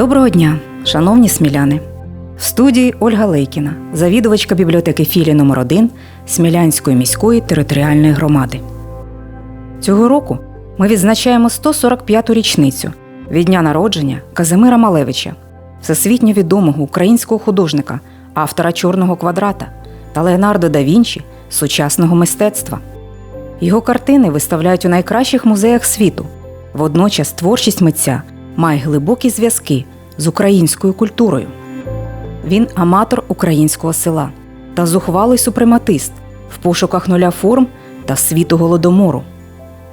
Доброго дня, шановні сміляни. В студії Ольга Лейкіна, завідувачка бібліотеки філії номер 1 Смілянської міської територіальної громади. Цього року ми відзначаємо 145-ту річницю від дня народження Казимира Малевича, всесвітньо відомого українського художника, автора чорного квадрата та Леонардо да Вінчі сучасного мистецтва. Його картини виставляють у найкращих музеях світу. Водночас творчість митця має глибокі зв'язки з українською культурою. Він аматор українського села та зухвалий супрематист в пошуках нуля форм та світу голодомору.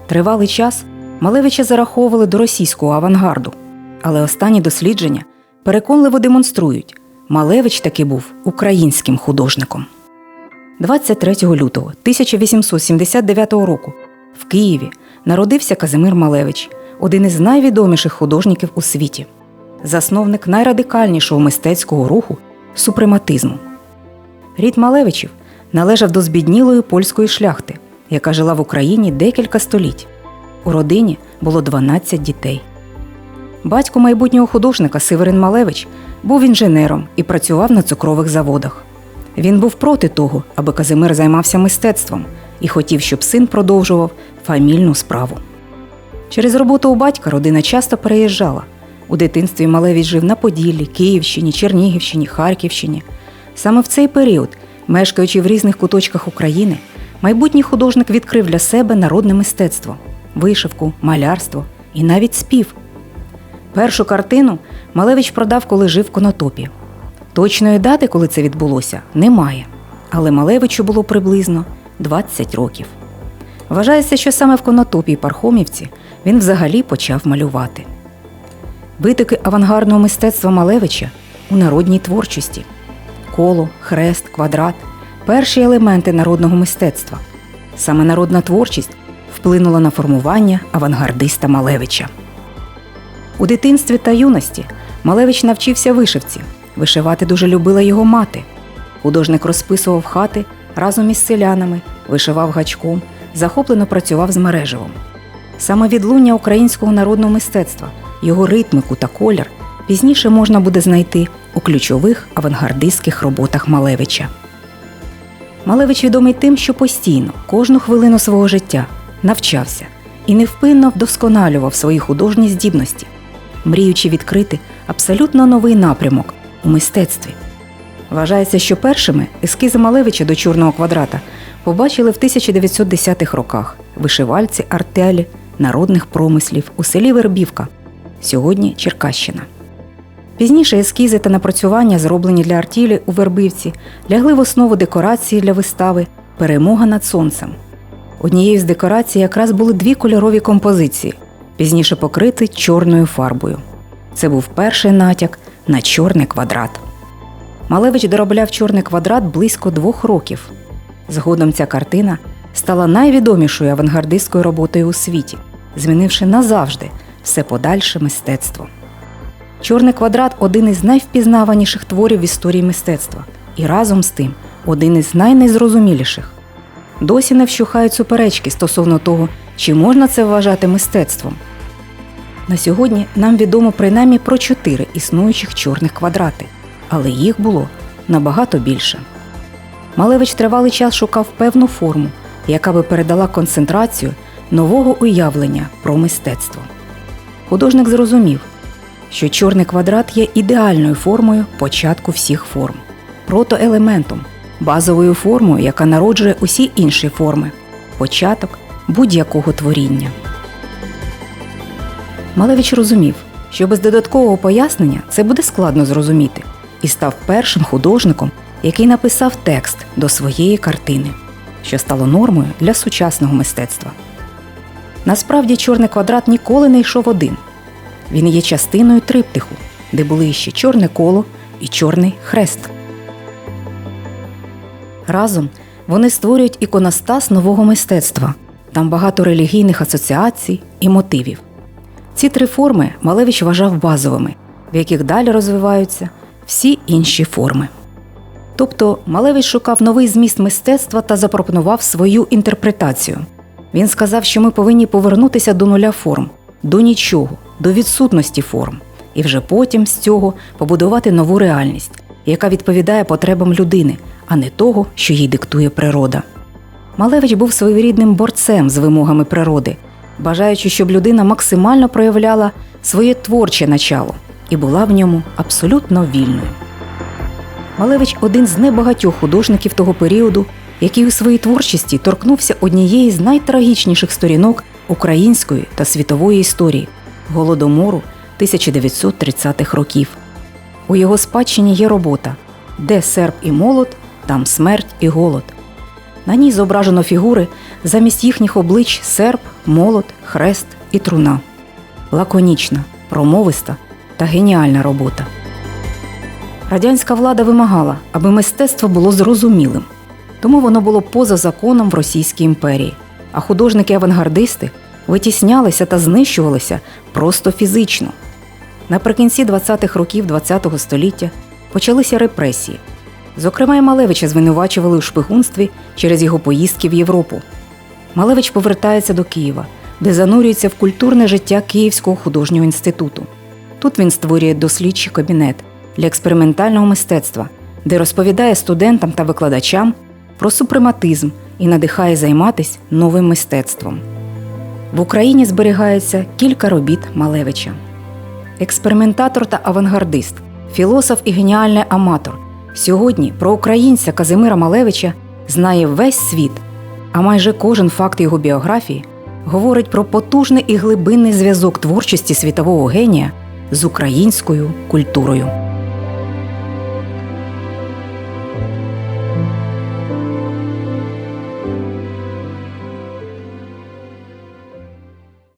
Тривалий час Малевича зараховували до російського авангарду, але останні дослідження переконливо демонструють, Малевич таки був українським художником. 23 лютого 1879 року в Києві народився Казимир Малевич, один із найвідоміших художників у світі, засновник найрадикальнішого мистецького руху супрематизму. Рід Малевичів належав до збіднілої польської шляхти, яка жила в Україні декілька століть. У родині було 12 дітей. Батько майбутнього художника Северин Малевич був інженером і працював на цукрових заводах. Він був проти того, аби Казимир займався мистецтвом і хотів, щоб син продовжував фамільну справу. Через роботу у батька родина часто переїжджала. У дитинстві Малевич жив на Поділлі, Київщині, Чернігівщині, Харківщині. Саме в цей період, мешкаючи в різних куточках України, майбутній художник відкрив для себе народне мистецтво, вишивку, малярство і навіть спів. Першу картину Малевич продав, коли жив в Конотопі. Точної дати, коли це відбулося, немає. Але Малевичу було приблизно 20 років. Вважається, що саме в Конотопі Пархомівці він взагалі почав малювати. Витоки авангардного мистецтва Малевича у народній творчості коло, хрест, квадрат перші елементи народного мистецтва. Саме народна творчість вплинула на формування авангардиста Малевича. У дитинстві та юності Малевич навчився вишивці. Вишивати дуже любила його мати. Художник розписував хати разом із селянами, вишивав гачком, захоплено працював з мереживом. Саме відлуння українського народного мистецтва, його ритмику та колір пізніше можна буде знайти у ключових авангардистських роботах Малевича. Малевич відомий тим, що постійно, кожну хвилину свого життя навчався і невпинно вдосконалював свої художні здібності, мріючи відкрити абсолютно новий напрямок у мистецтві. Вважається, що першими ескізи Малевича до чорного квадрата побачили в 1910-х роках вишивальці артелі народних промислів у селі Вербівка, сьогодні Черкащина. Пізніше ескізи та напрацювання, зроблені для артілі у Вербивці, лягли в основу декорації для вистави Перемога над сонцем. Однією з декорацій якраз були дві кольорові композиції, пізніше покриті чорною фарбою. Це був перший натяк на чорний квадрат. Малевич доробляв чорний квадрат близько двох років. Згодом ця картина стала найвідомішою авангардистською роботою у світі, змінивши назавжди все подальше мистецтво. Чорний квадрат один із найвпізнаваніших творів в історії мистецтва і разом з тим один із найнезрозуміліших. Досі не вщухають суперечки стосовно того, чи можна це вважати мистецтвом. На сьогодні нам відомо принаймні про чотири існуючих чорних квадрати, але їх було набагато більше. Малевич тривалий час шукав певну форму, яка би передала концентрацію нового уявлення про мистецтво. Художник зрозумів, що чорний квадрат є ідеальною формою початку всіх форм, протоелементом, базовою формою, яка народжує усі інші форми, початок будь-якого творіння. Малевич розумів, що без додаткового пояснення це буде складно зрозуміти, і став першим художником, який написав текст до своєї картини, що стало нормою для сучасного мистецтва. Насправді, чорний квадрат ніколи не йшов один. Він є частиною триптиху, де були ще чорне коло і чорний хрест. Разом вони створюють іконостас нового мистецтва. Там багато релігійних асоціацій і мотивів. Ці три форми Малевич вважав базовими, в яких далі розвиваються всі інші форми. Тобто Малевич шукав новий зміст мистецтва та запропонував свою інтерпретацію. Він сказав, що ми повинні повернутися до нуля форм, до нічого, до відсутності форм і вже потім з цього побудувати нову реальність, яка відповідає потребам людини, а не того, що їй диктує природа. Малевич був своєрідним борцем з вимогами природи, бажаючи, щоб людина максимально проявляла своє творче начало і була в ньому абсолютно вільною. Малевич один з небагатьох художників того періоду, який у своїй творчості торкнувся однієї з найтрагічніших сторінок української та світової історії голодомору 1930-х років. У його спадщині є робота Де серп і молот, там смерть і голод. На ній зображено фігури замість їхніх облич серп, молот, хрест і труна. Лаконічна, промовиста та геніальна робота. Радянська влада вимагала, аби мистецтво було зрозумілим, тому воно було поза законом в Російській імперії, а художники-авангардисти витіснялися та знищувалися просто фізично. Наприкінці 20-х років ХХ століття почалися репресії. Зокрема, і Малевича звинувачували у шпигунстві через його поїздки в Європу. Малевич повертається до Києва, де занурюється в культурне життя Київського художнього інституту. Тут він створює дослідчий кабінет для експериментального мистецтва, де розповідає студентам та викладачам про супрематизм і надихає займатися новим мистецтвом. В Україні зберігається кілька робіт Малевича. Експериментатор та авангардист, філософ і геніальний аматор. Сьогодні про українця Казимира Малевича знає весь світ, а майже кожен факт його біографії говорить про потужний і глибинний зв'язок творчості світового генія з українською культурою.